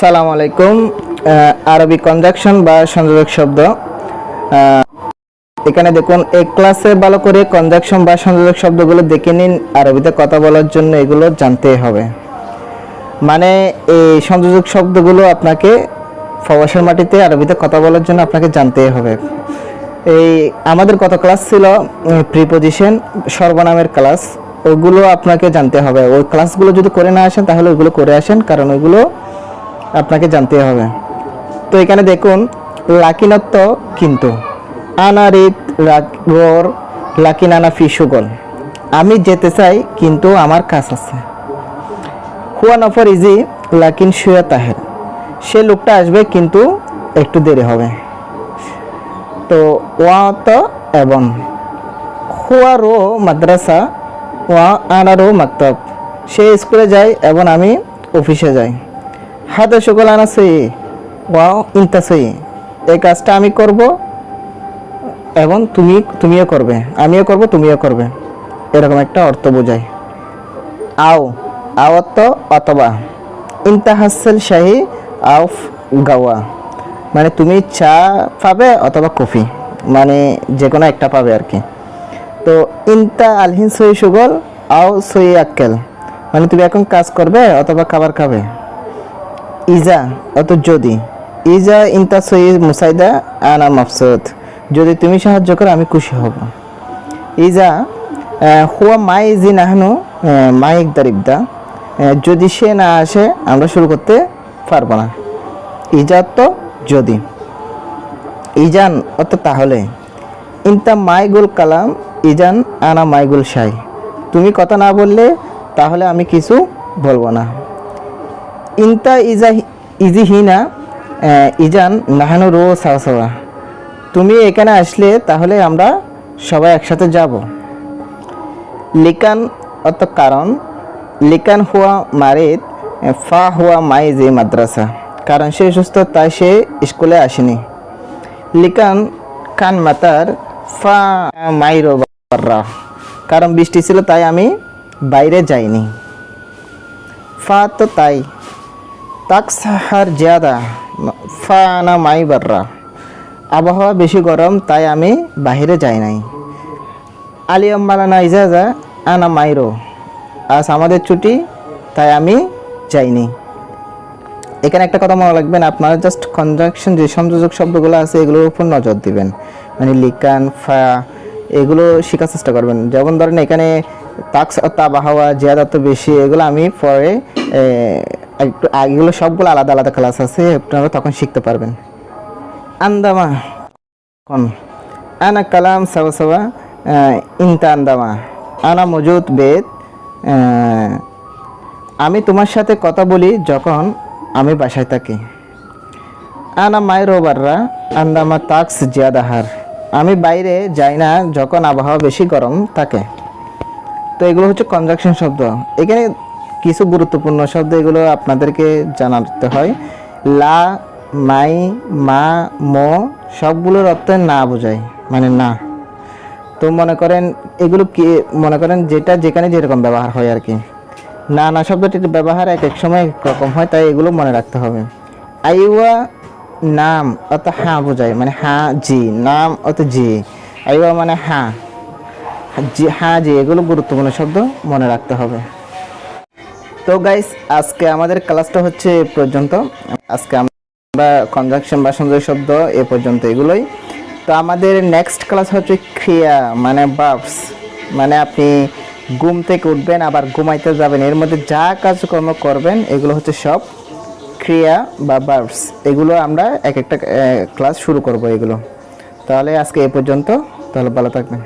সালাম আলাইকুম আরবি কনজাকশন বা সংযোজক শব্দ। এখানে দেখুন এই ক্লাসে ভালো করে কনজাকশন বা সংযোজক শব্দগুলো দেখে নিন, আরবিতে কথা বলার জন্য এগুলো জানতে হবে। মানে এই সংযোজক শব্দগুলো আপনাকে ফবাসের মাটিতে আরবিতে কথা বলার জন্য আপনাকে জানতে হবে। এই আমাদের কত ক্লাস ছিল? প্রিপোজিশন সর্বনামের ক্লাস ওগুলো আপনাকে জানতে হবে। ওই ক্লাসগুলো যদি করে না আসেন, তাহলে ওইগুলো করে আসেন, কারণ ওইগুলো আপনাকে জানতে হবে। তো এখানে দেখুন, লাকিনত্ব কিন্তু। আনারিত রোর লাকিনানা ফিসুগল আমি যেতে চাই, কিন্তু আমার কাজ আছে। হুয়া নফর ইজি, লাকিন শুয়া তাহের। সে লোকটা আসবে, কিন্তু একটু দেরি হবে। তো ওয়া তো এবং। হুয়া রো মাদ্রাসা, ওয়া আনারো মাকতব। সে স্কুলে যায় এবং আমি অফিসে যাই। হাতে সকল আনা ওয়াও ইন্তা এই কাজটা আমি করব এবং তুমি, তুমিও করবে, আমিও করব, তুমিও করবে। এরকম একটা অর্থ বোঝায়। আও আওয়াত অথবা। ইন্তাহাসেল শাহী আউফ গাওয়া। মানে তুমি চা পাবে অথবা কফি। মানে যে কোনো একটা পাবে আর কি তো ইন্তা আলহিন সই সুগল, আও সই আক্কেল। মানে তুমি এখন কাজ করবে অথবা খাবার খাবে। ইজা অত যদি। ইজা ইন্তা সই মুসাইদা আনা মাফসুদ। যদি তুমি সাহায্য করো আমি খুশি হব। ইজা হুয়া মাই জি নাহানু মাই একদার ইবদা আহ, যদি সে না আসে আমরা শুরু করতে পারব না। ইজা তো যদি। ইজান অত তাহলে। ইনতা মাইগুল কালাম ইজান আনা মাইগুল শাই। তুমি কথা না বললে তাহলে আমি কিছু বলব না। ইনতা ইজা ইজি হিনা ইজান নাহানু রো সাওয়া তুমি এখানে আসলে তাহলে আমরা সবাই একসাথে যাব। লিকান অত কারণ, লিকান হুয়া মারিদ ফা হুয়া মাই যে মাদ্রাসা। কারণ সে সুস্থ, তাই সে স্কুলে আসেনি। লিকান কান মাতার ফা মাইরো বাররা। কারণ বৃষ্টি ছিল, তাই আমি বাইরে যাইনি। ফা তো তাই। তাক সাহার জিয়াদা ফা আনা মাই বাররা। আবহাওয়া বেশি গরম, তাই আমি বাইরে যাই নাই। আলিয়াম মালানা ইজাজা, আনা মাইরো। আজ আমাদের ছুটি, তাই আমি যাইনি। এখানে একটা কথা মনে রাখবেন, আপনারা জাস্ট কনজাকশন যে সংযোজক শব্দগুলো আছে, এগুলোর উপর নজর দিবেন। মানে লিকান, ফা, এগুলো শেখার চেষ্টা করবেন। যেমন ধরেন এখানে তাক্স আবহাওয়া জিয়াদাত বেশি, এগুলো আমি পরে একটু এগুলো সবগুলো আলাদা আলাদা ক্লাস আছে, আপনারা তখন শিখতে পারবেন। আন্দামা, কোন? আনা কালাম সাবা সাবা ইনতা আন্দামা। আনা মজুদ বেদ আমি তোমার সাথে কথা বলি যখন আমি বাসায় থাকি। আনা মায়ের বাররা, আন্দামা তাক্স জিয়াদাহার। আমি বাইরে যাই না যখন আবহাওয়া বেশি গরম থাকে। তো এগুলো হচ্ছে কনজাকশন শব্দ। এখানে কিছু গুরুত্বপূর্ণ শব্দ এগুলো আপনাদেরকে জানাতে হয়। লা, মাই, মা, মো সবগুলোর অর্থ না বোঝায় মানে না। তো মনে করেন এগুলো কি, মনে করেন যেটা যেখানে যেরকম ব্যবহার হয় আর কি। না না শব্দটির ব্যবহার এক এক সময় এক রকম হয়, তাই এগুলো মনে রাখতে হবে। আইওয়া নাম অত হ্যাঁ বোঝায় মানে হ্যাঁ জি, নাম অত জি। আইওয়া মানে হ্যাঁ জি হ্যাঁ জি, এগুলো গুরুত্বপূর্ণ শব্দ মনে রাখতে হবে। তো গাইস আজকে আমাদের ক্লাসটা হচ্ছে এ পর্যন্ত। আজকে আমরা কনজাকশন বা সংযোগ শব্দ এ পর্যন্ত এগুলোই। তো আমাদের নেক্সট ক্লাস হচ্ছে ক্রিয়া মানে বার্বস মানে আপনি ঘুম থেকে উঠবেন, আবার ঘুমাইতে যাবেন। এর মধ্যে যা কাজকর্ম করবেন, এগুলো হচ্ছে সব ক্রিয়া বা বার্বস এগুলো আমরা এক একটা ক্লাস শুরু করব এগুলো। তাহলে আজকে এ পর্যন্ত। তাহলে ভালো থাকবেন।